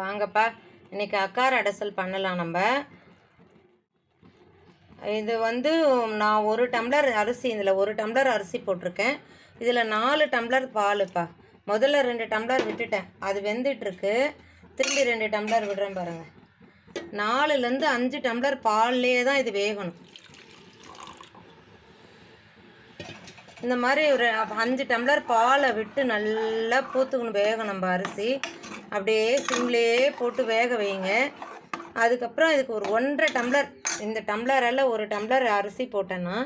வாங்கப்பா. இன்னைக்கு அக்கார் அடைசல் பண்ணலாம் நம்ம. இது வந்து நான் ஒரு டம்ளர் அரிசி இதில் ஒரு டம்ளர் அரிசி போட்டிருக்கேன். இதில் நாலு டம்ளர் பாலுப்பா. முதல்ல ரெண்டு டம்ளர் விட்டுட்டேன். அது வெந்துட்டுருக்கு. திரும்பி ரெண்டு டம்ளர் விடுறேன் பாருங்கள் நாலுலேருந்து அஞ்சு டம்ளர் பால்லேயே தான் இது வேகணும். இந்த மாதிரி ஒரு அஞ்சு டம்ளர் பாலை விட்டு நல்லா பூத்துக்கணும் வேகணும் நம்ம அரிசி. அப்படியே சிம்லேயே போட்டு வேக வைங்க. அதுக்கப்புறம் இதுக்கு ஒரு ஒன்றரை டம்ளர் இந்த டம்ளரால் ஒரு டம்ளர் அரிசி போட்டேன்னா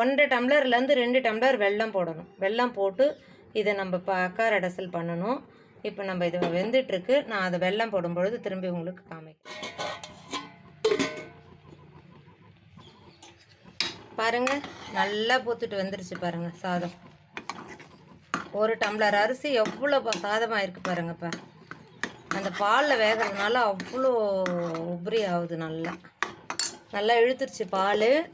ஒன்றரை டம்ளர்லேருந்து ரெண்டு டம்ளர் வெல்லம் போடணும். வெல்லம் போட்டு இதை நம்ம பக்கார் அடசல் பண்ணணும். இப்போ நம்ம இது வெந்துட்டுருக்கு. நான் அதை வெல்லம் போடும்பொழுது திரும்பி உங்களுக்கு காமிக்கிறேன். பாருங்கள் நல்லா பூத்துட்டு வந்துருச்சு பாருங்கள் சாதம். ஒரு டம்ளர் அரிசி எவ்வளோ ப- சாதமாக இருக்கு பாருங்கப்பா. அந்த பாலில் வேகிறதுனால அவ்வளோ உபரி ஆகுது நல்லா. நல்லா இழுத்துருச்சு பால்.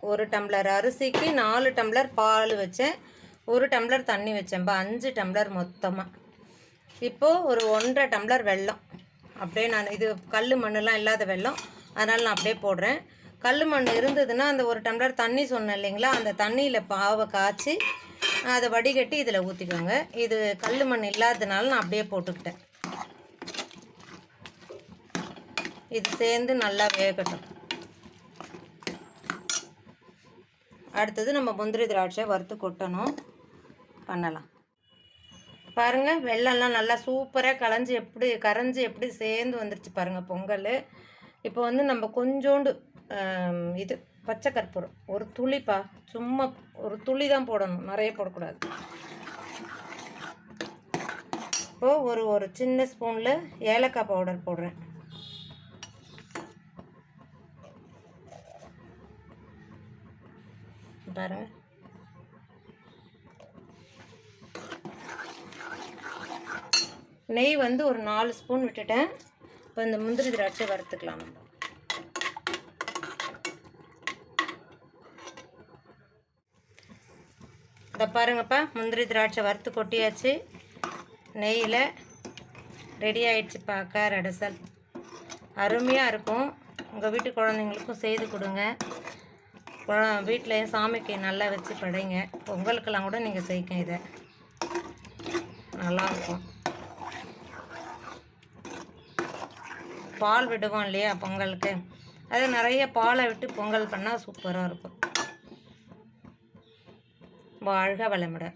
ஒரு டம்ளர் அரிசிக்கு நாலு டம்ளர் பால் வச்சேன். ஒரு டம்ளர் தண்ணி வச்சேன்ப்பா. அஞ்சு டம்ளர் மொத்தமாக இப்போது ஒரு ஒன்றரை டம்ளர் வெல்லம். அப்படியே நான் இது கல் மண்ணெலாம் இல்லாத வெல்லம். அதனால் நான் அப்படியே போடுறேன். கல் மண் இருந்ததுன்னா அந்த ஒரு டம்ளர் தண்ணி சொன்னேன் இல்லைங்களா? அந்த தண்ணியில் பாவை காய்ச்சி அதை வடிகட்டி இதில் ஊற்றிக்கோங்க. இது கல் மண் இல்லாததுனால நான் அப்படியே போட்டுக்கிட்டேன். இது சேர்ந்து நல்லா வேகட்டும். அடுத்தது நம்ம முந்திரி திராட்சை வறுத்து கொட்டணும். பண்ணலாம். பாருங்கள் வெள்ளம்லாம் நல்லா சூப்பராக களைஞ்சி எப்படி கரைஞ்சி எப்படி சேர்ந்து வந்துருச்சு பாருங்கள் பொங்கல். இப்போ வந்து நம்ம கொஞ்சோண்டு இது பச்சை கற்பூரம். ஒரு துளிப்பா சும்மா ஒரு துளி தான் போடணும் நிறைய போடக்கூடாது. இப்போது ஒரு ஒரு சின்ன ஸ்பூனில் ஏலக்காய் பவுடர் போடுறேன். பாருங்க. நெய் வந்து ஒரு நாலு ஸ்பூன் விட்டுட்டேன். இப்போ இந்த முந்திரி திராட்சை வறுத்துக்கலாம் நம்ம. இதை பாருங்கப்பா. முந்திரி திராட்சை வறுத்து கொட்டியாச்சு. நெய்யில் ரெடி ஆயிடுச்சு பார்க்க அடசல். அருமையாக இருக்கும். உங்கள் வீட்டு குழந்தைங்களுக்கும் செய்து கொடுங்க. குழ- வீட்டிலையும் சாமிக்கு நல்லா வச்சு படைங்க. பொங்கலுக்கெல்லாம் கூட நீங்கள் செய்யுங்க இதை. நல்லாயிருக்கும் பால் விடுவோம் இல்லையா பொங்கலுக்கு? அது நிறைய பாலை விட்டு பொங்கல் பண்ணால் சூப்பராக இருக்கும். வாழ்க வளமுடன்.